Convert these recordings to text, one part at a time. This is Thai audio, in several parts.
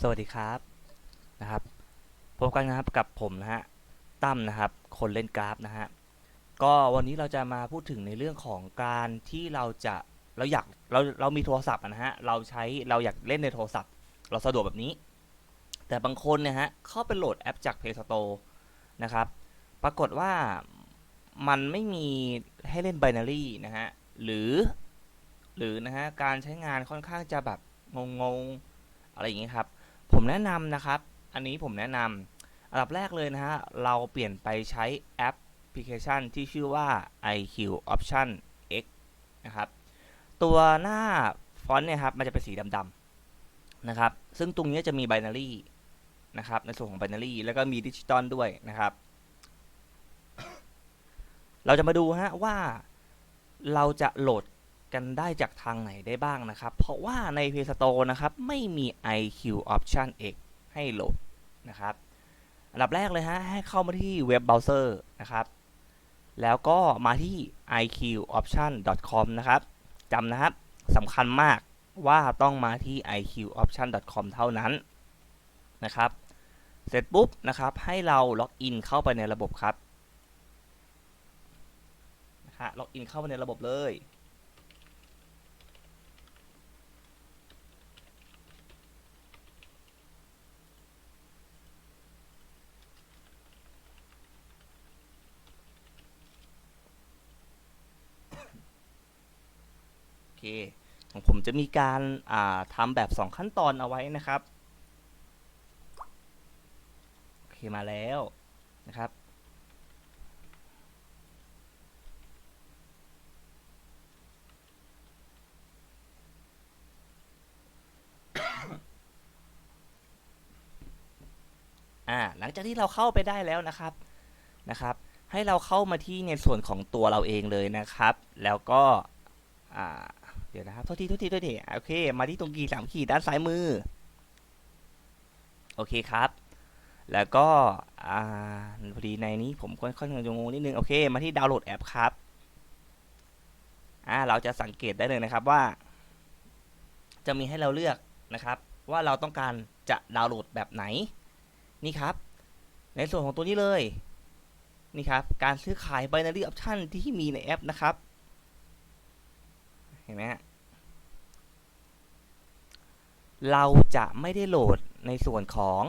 สวัสดีครับนะครับพบกันนะครับกับผมนะฮะตั้มนะครับ คนเล่นกราฟนะฮะก็วันนี้เราจะมาพูดถึงในเรื่องของการที่เราจะเราอยากเราเรามีโทรศัพท์นะฮะเราใช้เราอยากเล่นในโทรศัพท์ เราสะดวกแบบนี้ แต่บางคนเนี่ยฮะเข้าไปโหลดแอปจาก Play Store นะครับ ปรากฏว่ามันไม่มีให้เล่น binary นะฮะหรือหรือนะฮะการใช้งานค่อนข้างจะแบบงงๆอะไรอย่างเงี้ครับ ผมแนะนำนะครับ อันนี้ผมแนะนำอันดับแรกเลยนะฮะ เราเปลี่ยนไปใช้แอปพลิเคชันที่ชื่อว่า iQ Option X นะครับ ตัวหน้าฟอนต์เนี่ยครับมันจะเป็นสีดำๆนะครับ ซึ่งตรงนี้จะมี binary นะครับ ในส่วนของ binary แล้วก็มีดิจิตอลด้วยนะครับ เราจะมาดูฮะว่าเราจะโหลด กันได้จากทางไหนได้บ้างนะครับ เพราะว่าใน Play Store นะครับไม่มี iQ Option X ให้โหลดนะครับอันดับแรกเลยฮะให้เข้ามาที่เว็บเบราว์เซอร์นะครับ แล้วก็มาที่ iqoption.com นะครับจำนะครับสำคัญมากว่าต้องมาที่ iqoption.com เท่านั้นนะครับ เสร็จปุ๊บนะครับให้เราล็อกอินเข้าไปในระบบครับนะฮะล็อกอินเข้าไปในระบบเลย เคของผมจะมีการาทำแบบ 2 ขั้นตอนเอาไว้นะครับโอเคมาแล้วนะครับอ่าหลังจากที่เราเข้าไปได้แล้วนะครับนะครับ ให้เราเข้ามาที่ในส่วนของตัวเราเองเลยนะครับ แล้วก็อ่า เดี๋ยวนะครับโทษทีโทษทีโทษทีโอเค มาที่ตรงกีสามขีดด้านซ้ายมือ โอเคครับ แล้วก็อ่าพอดีในนี้ผมค่อนข้างจะงงนิดนึง โอเค มาที่ดาวน์โหลดแอปครับอ่าเราจะสังเกตได้เลยนะครับว่า จะมีให้เราเลือกนะครับ ว่าเราต้องการจะดาวน์โหลดแบบไหน นี่ครับ ในส่วนของตัวนี้เลย นี่ครับ การซื้อขาย binary option ที่มีในแอปนะครับ เห็นไหมฮะเราจะไม่ได้โหลดในส่วนของ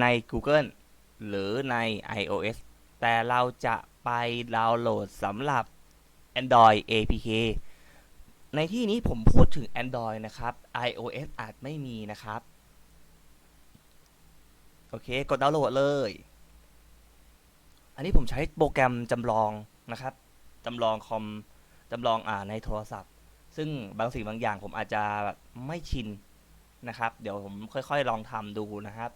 ใน Google หรือใน iOS แต่เราจะไปดาวน์โหลดสำหรับ Android APK ในที่นี้ผมพูดถึง Android นะครับ iOS อาจไม่มีนะครับ โอเค กดดาวน์โหลดเลย อันนี้ผมใช้โปรแกรมจำลองนะครับจำลองคอม จำลองอ่าในโทรศัพท์ ซึ่งบางสิ่งบางอย่างผมอาจจะแบบไม่ชินนะครับ เดี๋ยวผมค่อยๆ ลองทำดูนะครับ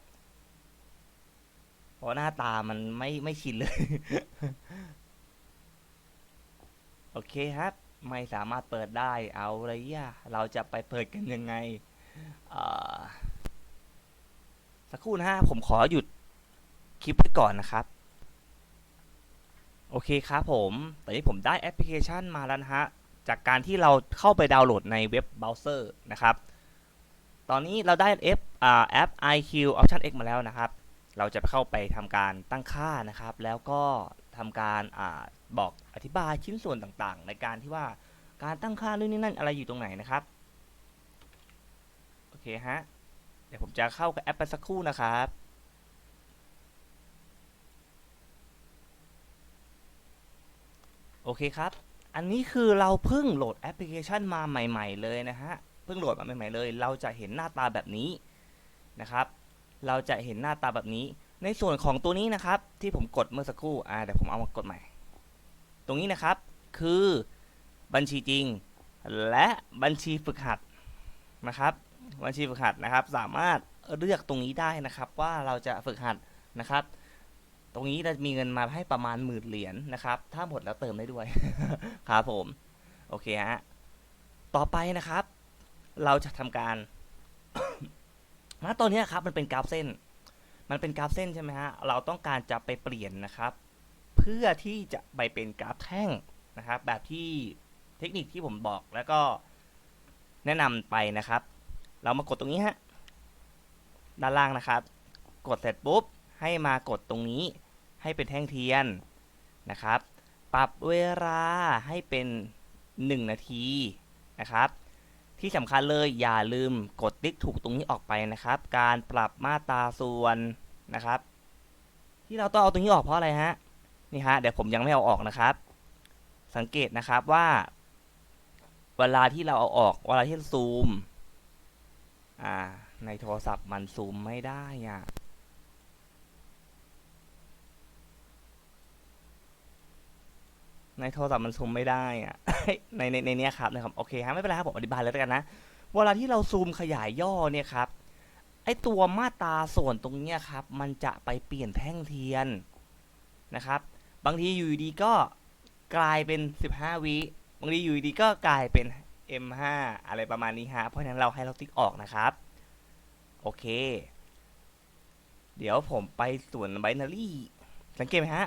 เพราะหน้าตามันไม่ไม่ชินเลย โอเคครับ ไม่สามารถเปิดได้เอาเลยย่ะเราจะไปเปิดกันยังไงสักครู่นะฮะผมขอหยุดคลิปไว้ก่อนนะครับ โอเคครับผมตอนนี้ผมได้แอปพลิเคชันมาแล้วนะฮะ จากการที่เราเข้าไปดาวน์โหลดในเว็บเบราว์เซอร์นะครับ ตอนนี้เราได้แอปแอป iQ Option X มาแล้วนะครับ เราจะเข้าไปทำการตั้งค่านะครับ แล้วก็ทำการอาบอกอธิบายชิ้นส่วนต่างๆ ในการที่ว่าการตั้งค่านู่นนี่นั่นอะไรอยู่ตรงไหนนะครับ โอเคฮะ เดี๋ยวผมจะเข้ากับแอปไปสักครู่นะครับ อเคครับ อันนี้คือเราเพิ่งโหลดแอปพลิเคชันมาใหม่ ๆ เลยนะฮะ เพิ่งโหลดมาใหม่ๆเลย เราจะเห็นหน้าตาแบบนี้นะครับ เราจะเห็นหน้าตาแบบนี้ ในส่วนของตัวนี้นะครับ ที่ผมกดเมื่อสักครู่ อ่าเดี๋ยวผมเอามากดใหม่ ตรงนี้นะครับ คือบัญชีจริง และบัญชีฝึกหัดนะครับ บัญชีฝึกหัดนะครับ สามารถเลือกตรงนี้ได้นะครับว่าเราจะฝึกหัดนะครับ ตรงนี้เราจะมีเงินมาให้ประมาณหมื่นเหรียญนะครับ ถ้าหมดแล้วเติมได้ด้วย ครับผม โอเคฮะ ต่อไปนะครับ เราจะทำการณตอนนี้ครับมันเป็นกราฟเส้น มันเป็นกราฟเส้นใช่ไหมฮะ เราต้องการจะไปเปลี่ยนนะครับ เพื่อที่จะไปเป็นกราฟแท่งนะครับ แบบที่เทคนิคที่ผมบอกแล้วก็แนะนำไปนะครับ เรามากดตรงนี้ฮะ ด้านล่างนะครับ กดเสร็จปุ๊บให้มากดตรงนี้ ให้เป็นแท่งเทียนนะครับ ปรับเวลาให้เป็น 1 นาทีนะครับ ที่สำคัญเลยอย่าลืมกดติ๊กถูกตรงนี้ออกไปนะครับ การปรับมาตราส่วนนะครับ ที่เราต้องเอาตรงนี้ออกเพราะอะไรฮะนี่ฮะเดี๋ยวผมยังไม่เอาออกนะครับ สังเกตนะครับว่า เวลาที่เราเอาออกเวลาที่ซูมอ่าในโทรศัพท์มันซูมไม่ได้อะ ในโทรศัพท์มันซูมไม่ได้อะในในในเนี้ยครับนะครับโอเคฮะไม่เป็นไรครับผมอธิบายเลยแล้วกันนะเวลาที่เราซูมขยายย่อเนี่ยครับไอตัวมาตราส่วนตรงเนี้ยครับ มันจะไปเปลี่ยนแท่งเทียนนะครับ บางทีอยู่ดีก็กลายเป็น 15 วิบางทีอยู่ดีก็กลายเป็น M5 อะไรประมาณนี้ฮะเพราะฉะนั้นเราให้เราติ๊กออกนะครับโอเค เดี๋ยวผมไปส่วน binary สังเกตไหมฮะ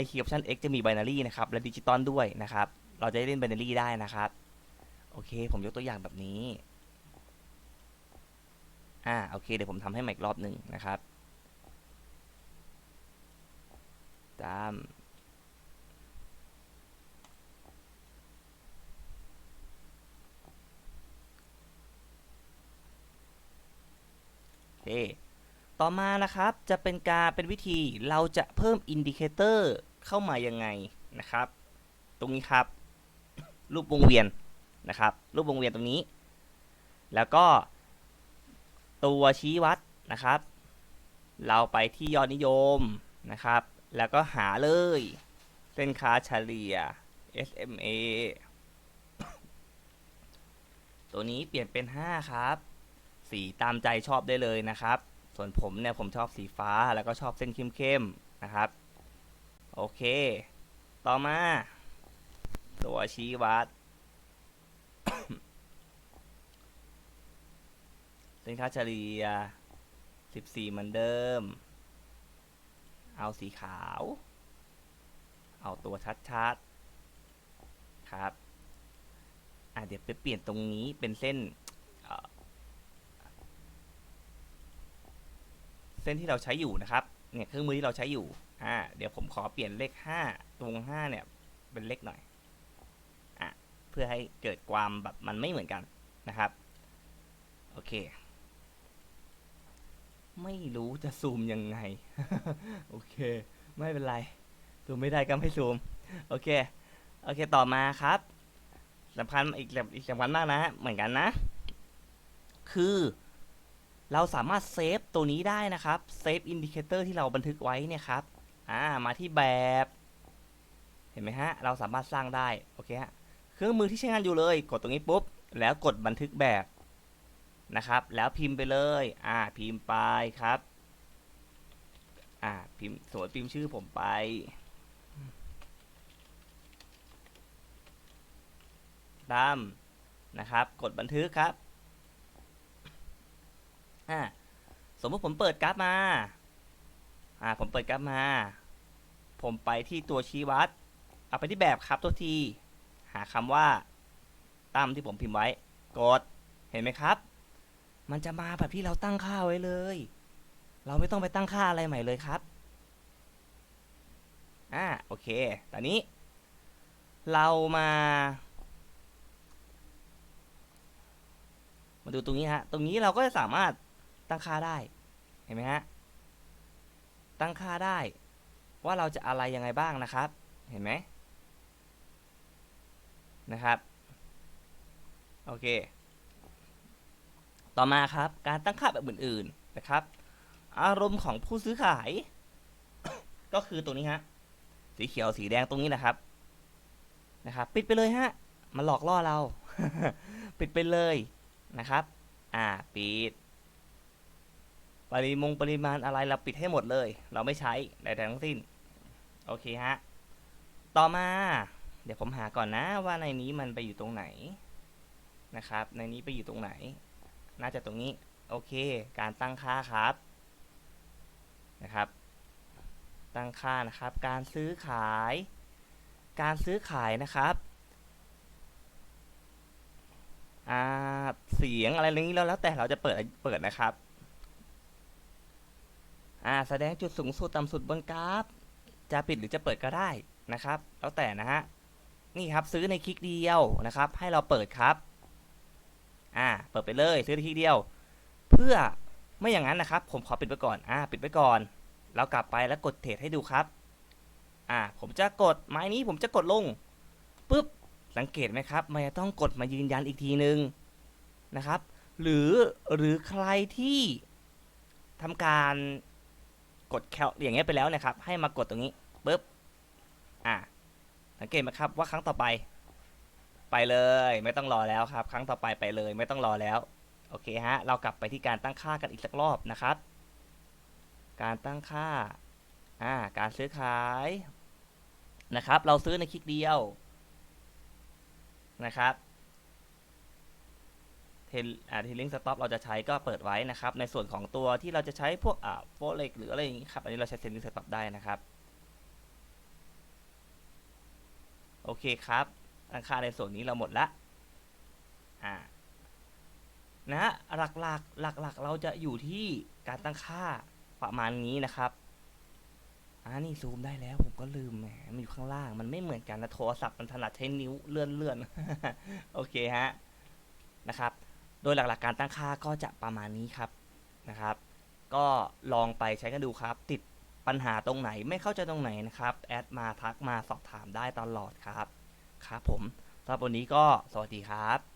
IQ option X จะมี binary นะครับ และดิจิตอลด้วยนะครับ เราจะได้เล่น binary ได้นะครับ โอเค ผมยกตัวอย่างแบบนี้ อ่า โอเค เดี๋ยวผมทำให้ใหม่รอบหนึ่งนะครับ ตามโอเค ต่อมานะครับจะเป็นการเป็นวิธีเราจะเพิ่มอินดิเคเตอร์เข้ามายังไงนะครับ ตรงนี้ครับ รูปวงเวียนนะครับ รูปวงเวียนตรงนี้ แล้วก็ตัวชี้วัดนะครับ เราไปที่ยอดนิยมนะครับ แล้วก็หาเลยเส้นค่าเฉลี่ย SMA ตัวนี้เปลี่ยนเป็น 5 ครับ สีตามใจชอบได้เลยนะครับ ส่วนผมเนี่ยผมชอบสีฟ้าแล้วก็ชอบเส้นเข้มๆนะครับ โอเค ต่อมา ตัวชี้วัดเส้นค่าเฉลี่ย 14 เหมือนเดิม เอาสีขาว เอาตัวชัดๆ ครับ อะเดี๋ยวไปเปลี่ยนตรงนี้เป็นเส้นเอ่อ เส้นที่เราใช้อยู่นะครับ เนี่ยเครื่องมือที่เราใช้อยู่ อ่า เดี๋ยวผมขอเปลี่ยนเลข 5 ตรง 5 เนี่ย เป็นเลขหน่อย อะ เพื่อให้เกิดความแบบมันไม่เหมือนกันนะครับ โอเค ไม่รู้จะซูมยังไง โอเค ไม่เป็นไร ซูมไม่ได้ก็ไม่ซูม โอเค โอเค ต่อมาครับสำคัญอีกอีกสำคัญมากนะฮะเหมือนกันนะ คือ เราสามารถเซฟตัวนี้ได้นะครับเซฟอินดิเคเตอร์ที่เราบันทึกไว้เนี่ยครับอ่ามาที่แบบ เห็นไหมฮะ เราสามารถสร้างได้ โอเคฮะ เครื่องมือที่ใช้งานอยู่เลย กดตรงนี้ปุ๊บ แล้วกดบันทึกแบบนะครับ แล้วพิมพ์ไปเลย อ่า พิมพ์ไปครับ อ่า พิมพ์สมมติพิมพ์ชื่อผมไปตามนะครับ กดบันทึกครับ สมมติผมเปิดกราฟมา อ่า ผมเปิดกราฟมา ผมไปที่ตัวชี้วัด เอาไปที่แบบครับตัวที หาคำว่าตามที่ผมพิมพ์ไว้ กด เห็นไหมครับ มันจะมาแบบที่เราตั้งค่าไว้เลย เราไม่ต้องไปตั้งค่าอะไรใหม่เลยครับ อ่า โอเค ตอนนี้ เรามา มาดูตรงนี้ฮะ ตรงนี้เราก็จะสามารถ ตั้งค่าได้ เห็นไหมฮะ ตั้งค่าได้ ว่าเราจะอะไรยังไงบ้างนะครับ เห็นไหมนะครับ โอเค ต่อมาครับ การตั้งค่าแบบอื่นๆนะครับ อารมณ์ของผู้ซื้อขาย ก็คือตรงนี้ฮะ สีเขียวสีแดงตรงนี้นะครับ นะครับ ปิดไปเลยฮะ มันหลอกล่อเรา ปิดไปเลยนะครับ อ่า ปิด ปริมงปริมาณอะไรเราปิดให้หมดเลย เราไม่ใช้ใดๆทั้งสิ้น โอเคฮะ ต่อมา เดี๋ยวผมหาก่อนนะว่าในนี้มันไปอยู่ตรงไหนนะครับ ในนี้ไปอยู่ตรงไหน น่าจะตรงนี้ โอเค การตั้งค่าครับนะครับ ตั้งค่านะครับ การซื้อขาย การซื้อขายนะครับอ่าเสียงอะไรอย่างนี้แล้วแล้วแต่เราจะเปิดเปิดนะครับ อ่าแสดงจุดสูงสุดต่ำสุดบนกราฟ จะปิดหรือจะเปิดก็ได้นะครับ แล้วแต่นะฮะ นี่ครับซื้อในคลิกเดียวนะครับ ให้เราเปิดครับ อ่า เปิดไปเลยซื้อในคลิกเดียว เพื่อไม่อย่างนั้นนะครับ ผมขอปิดไว้ก่อน อ่า ปิดไว้ก่อนแล้วกลับไปแล้วกดเทรดให้ดูครับ อ่า ผมจะกดไม้นี้ผมจะกดลงปุ๊บ สังเกตไหมครับ มันจะต้องกดมายืนยันอีกทีนึงนะครับ หรือหรือใครที่ทำการ กดแคลอย่างเงี้ยไปแล้วนะครับ ให้มากดตรงนี้ปุ๊บอ่าสังเกตไหมครับว่าครั้งต่อไป ไปเลย ไม่ต้องรอแล้วครับ ครั้งต่อไปไปเลย ไม่ต้องรอแล้วโอเคฮะเรากลับไปที่การตั้งค่ากันอีกสักรอบนะครับ การตั้งค่าอ่าการซื้อขายนะครับ เราซื้อในคลิกเดียวนะครับ เทนเทลิงสต็อปเราจะใช้ก็เปิดไว้นะครับ ในส่วนของตัวที่เราจะใช้พวกอ่าโฟเล็กหรืออะไรอย่างนี้ครับ อันนี้เราใช้เทลิงสต็อปได้นะครับ โอเคครับตังค่าในส่วนนี้เราหมดละอ่านะฮะหลักๆหลักเราจะอยู่ที่การตั้งค่าประมาณนี้นะครับอ่านี่ซูมได้แล้วผมก็ลืมแหมมันอยู่ข้างล่าง มันไม่เหมือนกันนะโทรศัพท์มันถนัดใช้นิ้วเลื่อนเลื่อนโอเคฮะนะครับ โดยหลักๆการตั้งค่าก็จะประมาณนี้ครับนะครับ ก็ลองไปใช้กันดูครับ ติดปัญหาตรงไหนไม่เข้าใจตรงไหนนะครับแอดมาทักมาสอบถามได้ตลอดครับครับผมสำหรับวันนี้ก็สวัสดีครับ